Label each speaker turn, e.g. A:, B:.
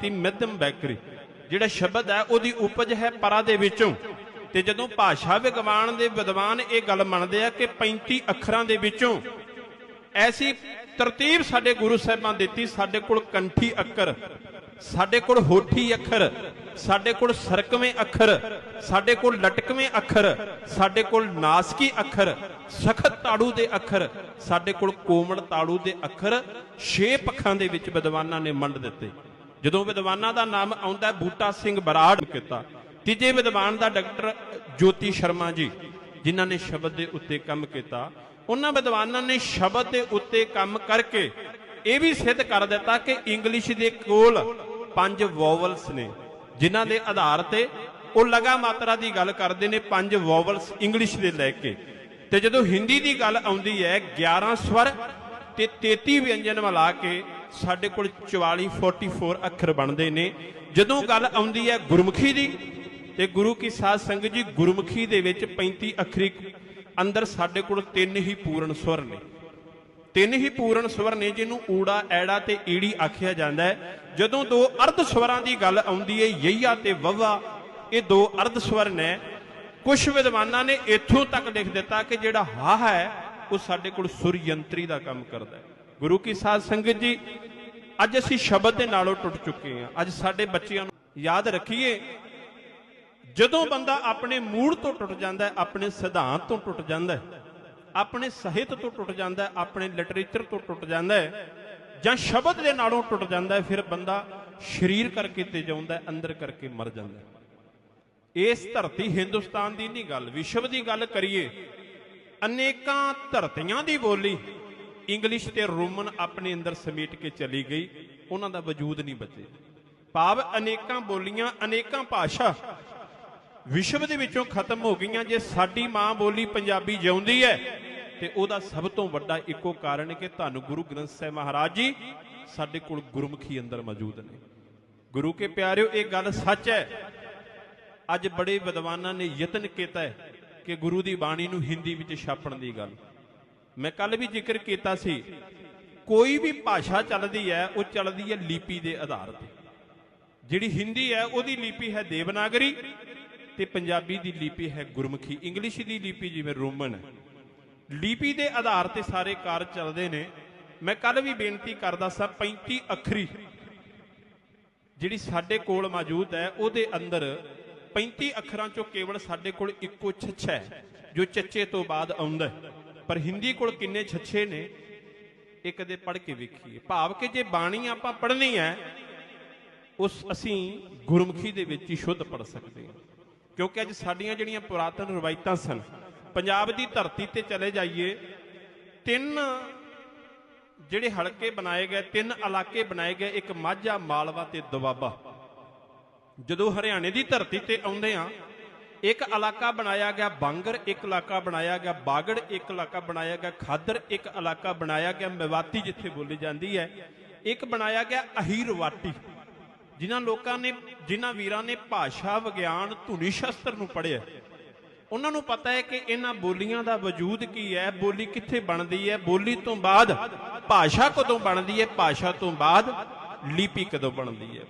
A: ਤੀ ਮਧਮ ਬੈਕਰੀ, ਜਿਹੜਾ ਸ਼ਬਦ ਹੈ, ਉਹਦੀ ਉਪਜ ਹੈ ਪਰਾ ਦੇ ਵਿੱਚੋਂ। ਤੇ ਜਦੋਂ ਭਾਸ਼ਾ ਵਿਗਵਾਨ ਦੇ ਵਿਦਵਾਨ ਇਹ ਗੱਲ ਮੰਨਦੇ ਆ ਕਿ 35 ਅੱਖਰਾਂ ਦੇ ਵਿੱਚੋਂ, ਐਸੀ ਤਰਤੀਬ ਸਾਡੇ ਗੁਰੂ ਸਾਹਿਬਾਂ ਦਿੱਤੀ, ਸਾਡੇ ਕੋਲ ਕੰਠੀ ਅੱਖਰ, ਸਾਡੇ ਕੋਲ ਹੋਠੀ ਅੱਖਰ, ਸਾਡੇ ਕੋਲ ਸਰਕਵੇਂ ਅੱਖਰ, ਸਾਡੇ ਕੋਲ ਲਟਕਵੇਂ ਅੱਖਰ, ਸਾਡੇ ਕੋਲ ਨਾਸਕੀ ਅੱਖਰ, ਸਖਤ ਤਾੜੂ ਦੇ ਅੱਖਰ, ਸਾਡੇ ਕੋਲ ਕੋਮਲ ਤਾੜੂ ਦੇ ਅੱਖਰ, ਛੇ ਪੱਖਾਂ ਦੇ ਵਿੱਚ ਵਿਦਵਾਨਾਂ ਨੇ ਮੰਡ ਦਿੱਤੇ। ਜਦੋਂ ਵਿਦਵਾਨਾਂ ਦਾ ਨਾਮ ਆਉਂਦਾ ਬੂਟਾ ਸਿੰਘ ਬਰਾੜ ਕੀਤਾ। ਤੀਜੇ ਵਿਦਵਾਨ ਦਾ ਡਾਕਟਰ ਜੋਤੀ ਸ਼ਰਮਾ ਜੀ, ਜਿਨ੍ਹਾਂ ਨੇ ਸ਼ਬਦ ਦੇ ਉੱਤੇ ਕੰਮ ਕੀਤਾ। ਉਹਨਾਂ ਵਿਦਵਾਨਾਂ ਨੇ ਸ਼ਬਦ ਦੇ ਉੱਤੇ ਕੰਮ ਕਰਕੇ ਇਹ ਵੀ ਸਿੱਧ ਕਰ ਦਿੱਤਾ ਕਿ ਇੰਗਲਿਸ਼ ਦੇ ਕੋਲ ਪੰਜ ਵੋਵਲਸ ਨੇ, ਜਿਨ੍ਹਾਂ ਦੇ ਆਧਾਰ ਤੇ ਉਹ ਲਗਾ ਮਾਤਰਾ ਦੀ ਗੱਲ ਕਰਦੇ ਨੇ, ਪੰਜ ਵੋਵਲਸ ਇੰਗਲਿਸ਼ ਦੇ ਲੈ ਕੇ। ਤੇ ਜਦੋਂ ਹਿੰਦੀ ਦੀ ਗੱਲ ਆਉਂਦੀ ਹੈ 11 ਸਵਰ ਤੇ 33 ਵਿਅੰਜਨ ਮਿਲਾ ਕੇ ਸਾਡੇ ਕੋਲ 44 44 ਅੱਖਰ ਬਣਦੇ ਨੇ। ਜਦੋਂ ਗੱਲ ਆਉਂਦੀ ਹੈ ਗੁਰਮੁਖੀ ਦੀ, ਤੇ ਗੁਰੂ ਕੀ ਸਾਧ ਸੰਗਤ ਜੀ ਗੁਰਮੁਖੀ ਦੇ ਵਿੱਚ 35 ਅੱਖਰੀ ਅੰਦਰ ਸਾਡੇ ਕੋਲ ਤਿੰਨ ਹੀ ਪੂਰਨ ਸਵਰ ਨੇ। ਤਿੰਨ ਹੀ ਪੂਰਨ ਸਵਰ ਨੇ ਜਿਹਨੂੰ ਊੜਾ, ਐੜਾ ਤੇ ਈੜੀ ਆਖਿਆ ਜਾਂਦਾ ਹੈ। ਜਦੋਂ ਦੋ ਅਰਧ ਸਵਰਾਂ ਦੀ ਗੱਲ ਆਉਂਦੀ ਹੈ, ਯਈਆ ਤੇ ਵਵਾ, ਇਹ ਦੋ ਅਰਧ ਸਵਰ ਨੇ। ਕੁਝ ਵਿਦਵਾਨਾਂ ਨੇ ਇੱਥੋਂ ਤੱਕ ਲਿਖ ਦਿੱਤਾ ਕਿ ਜਿਹੜਾ ਹਾ ਹੈ, ਉਹ ਸਾਡੇ ਕੋਲ ਸੁਰ ਯੰਤਰੀ ਦਾ ਕੰਮ ਕਰਦਾ ਹੈ। ਗੁਰੂ ਕੀ ਸਾਧ ਸੰਗਤ ਜੀ, ਅੱਜ ਅਸੀਂ ਸ਼ਬਦ ਦੇ ਨਾਲੋਂ ਟੁੱਟ ਚੁੱਕੇ ਹਾਂ। ਅੱਜ ਸਾਡੇ ਬੱਚਿਆਂ ਨੂੰ ਯਾਦ ਰੱਖੀਏ, ਜਦੋਂ ਬੰਦਾ ਆਪਣੇ ਮੂੜ ਤੋਂ ਟੁੱਟ ਜਾਂਦਾ ਆਪਣੇ ਸਿਧਾਂਤ ਤੋਂ ਟੁੱਟ ਜਾਂਦਾ ਆਪਣੇ ਸਾਹਿਤ ਤੋਂ ਟੁੱਟ ਜਾਂਦਾ ਆਪਣੇ ਲਿਟਰੇਚਰ ਤੋਂ ਟੁੱਟ ਜਾਂਦਾ ਜਾਂ ਸ਼ਬਦ ਦੇ ਨਾਲੋਂ ਟੁੱਟ ਜਾਂਦਾ ਫਿਰ ਬੰਦਾ ਸਰੀਰ ਕਰਕੇ ਤੇ ਜਾਉਂਦਾ ਅੰਦਰ ਕਰਕੇ ਮਰ ਜਾਂਦਾ ਇਸ ਧਰਤੀ ਹਿੰਦੁਸਤਾਨ ਦੀ ਨਹੀਂ ਗੱਲ, ਵਿਸ਼ਵ ਦੀ ਗੱਲ ਕਰੀਏ, ਅਨੇਕਾਂ ਧਰਤੀਆਂ ਦੀ ਬੋਲੀ ਇੰਗਲਿਸ਼ ਤੇ ਰੋਮਨ ਆਪਣੇ ਅੰਦਰ ਸਮੇਟ ਕੇ ਚਲੀ ਗਈ, ਉਹਨਾਂ ਦਾ ਵਜੂਦ ਨਹੀਂ ਬਚੇ। ਭਾਵ ਅਨੇਕਾਂ ਬੋਲੀਆਂ, ਅਨੇਕਾਂ ਭਾਸ਼ਾ ਵਿਸ਼ਵ ਦੇ ਵਿੱਚੋਂ ਖਤਮ ਹੋ ਗਈਆਂ, ਜੇ ਸਾਡੀ ਮਾਂ ਬੋਲੀ ਪੰਜਾਬੀ ਜਿਉਂਦੀ ਹੈ, ਤੇ ਉਹਦਾ ਸਭ ਤੋਂ ਵੱਡਾ ਇੱਕੋ ਕਾਰਨ ਕਿ ਤੁਹਾਨੂੰ ਗੁਰੂ ਗ੍ਰੰਥ ਸਾਹਿਬ ਮਹਾਰਾਜ ਜੀ ਸਾਡੇ ਕੋਲ ਗੁਰਮੁਖੀ ਅੰਦਰ ਮੌਜੂਦ ਨੇ। ਗੁਰੂ ਕੇ ਪਿਆਰਿਓ, ਇਹ ਗੱਲ ਸੱਚ ਹੈ, ਅੱਜ ਬੜੇ ਵਿਦਵਾਨਾਂ ਨੇ ਯਤਨ ਕੀਤਾ ਹੈ ਕਿ ਗੁਰੂ ਦੀ ਬਾਣੀ ਨੂੰ ਹਿੰਦੀ ਵਿੱਚ ਛਾਪਣ ਦੀ ਗੱਲ। ਮੈਂ ਕੱਲ ਵੀ ਜ਼ਿਕਰ ਕੀਤਾ ਸੀ, ਕੋਈ ਵੀ ਭਾਸ਼ਾ ਚੱਲਦੀ ਹੈ, ਉਹ ਚੱਲਦੀ ਹੈ ਲਿਪੀ ਦੇ ਆਧਾਰ ਤੇ। ਜਿਹੜੀ ਹਿੰਦੀ ਹੈ, ਉਹਦੀ ਲਿਪੀ ਹੈ ਦੇਵਨਾਗਰੀ ਤੇ ਪੰਜਾਬੀ ਦੀ ਲਿਪੀ ਹੈ ਗੁਰਮੁਖੀ। ਇੰਗਲਿਸ਼ ਦੀ ਲਿਪੀ ਜਿਵੇਂ ਰੋਮਨ। ਹੈ ਲਿਪੀ ਦੇ ਆਧਾਰ ਤੇ ਸਾਰੇ ਕਾਰਜ ਚੱਲਦੇ ਨੇ। ਮੈਂ ਕੱਲ ਵੀ ਬੇਨਤੀ ਕਰਦਾ ਸਾਂ 35 ਅੱਖਰੀ ਜਿਹੜੀ ਸਾਡੇ ਕੋਲ ਮੌਜੂਦ ਹੈ, ਉਹਦੇ ਅੰਦਰ 35 ਅੱਖਰਾਂ ਚੋਂ ਕੇਵਲ ਸਾਡੇ ਕੋਲ ਇੱਕੋ ਛੱਛਾ ਹੈ, ਜੋ ਚੱਚੇ ਤੋਂ ਬਾਅਦ ਆਉਂਦਾ ਹੈ। ਪਰ ਹਿੰਦੀ ਕੋਲ ਕਿੰਨੇ ਛੱਛੇ ਨੇ ਇਹ ਕਦੇ ਪੜ੍ਹ ਕੇ ਵੇਖੀਏ। ਭਾਵ ਕਿ ਜੇ ਬਾਣੀ ਆਪਾਂ ਪੜ੍ਹਨੀ ਹੈ, ਉਸ ਅਸੀਂ ਗੁਰਮੁਖੀ ਦੇ ਵਿੱਚ ਹੀ ਸ਼ੁੱਧ ਪੜ ਸਕਦੇ ਹਾਂ। ਕਿਉਂਕਿ ਅੱਜ ਸਾਡੀਆਂ ਜਿਹੜੀਆਂ ਪੁਰਾਤਨ ਰਵਾਇਤਾਂ ਸਨ, ਪੰਜਾਬ ਦੀ ਧਰਤੀ ਤੇ ਚਲੇ ਜਾਈਏ, ਤਿੰਨ ਜਿਹੜੇ ਹਲਕੇ ਬਣਾਏ ਗਏ, ਤਿੰਨ ਇਲਾਕੇ ਬਣਾਏ ਗਏ, ਇੱਕ ਮਾਝਾ, ਮਾਲਵਾ ਤੇ ਦੁਆਬਾ। ਜਦੋਂ ਹਰਿਆਣੇ ਦੀ ਧਰਤੀ ਤੇ ਆਉਂਦੇ ਆ ਇੱਕ ਇਲਾਕਾ ਬਣਾਇਆ ਗਿਆ ਬਾਂਗਰ, ਇੱਕ ਇਲਾਕਾ ਬਣਾਇਆ ਗਿਆ ਬਾਗੜ, ਇੱਕ ਇਲਾਕਾ ਬਣਾਇਆ ਗਿਆ ਖਾਦਰ, ਇੱਕ ਇਲਾਕਾ ਬਣਾਇਆ ਗਿਆ ਮੇਵਾਤੀ, ਜਿੱਥੇ ਬੋਲੀ ਜਾਂਦੀ ਹੈ। ਇੱਕ ਬਣਾਇਆ ਗਿਆ ਅਹੀਰਵਾਟੀ, ਜਿਨ੍ਹਾਂ ਲੋਕਾਂ ਨੇ, ਜਿਨ੍ਹਾਂ ਵੀਰਾਂ ਨੇ ਭਾਸ਼ਾ, ਵਿਗਿਆਨ, ਧੁਨੀ ਸ਼ਾਸਤਰ ਨੂੰ ਪੜ੍ਹਿਆ। ਉਹਨਾਂ ਨੂੰ ਪਤਾ ਹੈ ਕਿ ਇਹਨਾਂ ਬੋਲੀਆਂ ਦਾ ਵਜੂਦ ਕੀ ਹੈ, ਬੋਲੀ ਕਿੱਥੇ ਬਣਦੀ ਹੈ? ਬੋਲੀ ਤੋਂ ਬਾਅਦ ਭਾਸ਼ਾ ਕਦੋਂ ਬਣਦੀ ਹੈ? ਭਾਸ਼ਾ ਤੋਂ ਬਾਅਦ ਲਿਪੀ ਕਦੋਂ ਬਣਦੀ ਹੈ?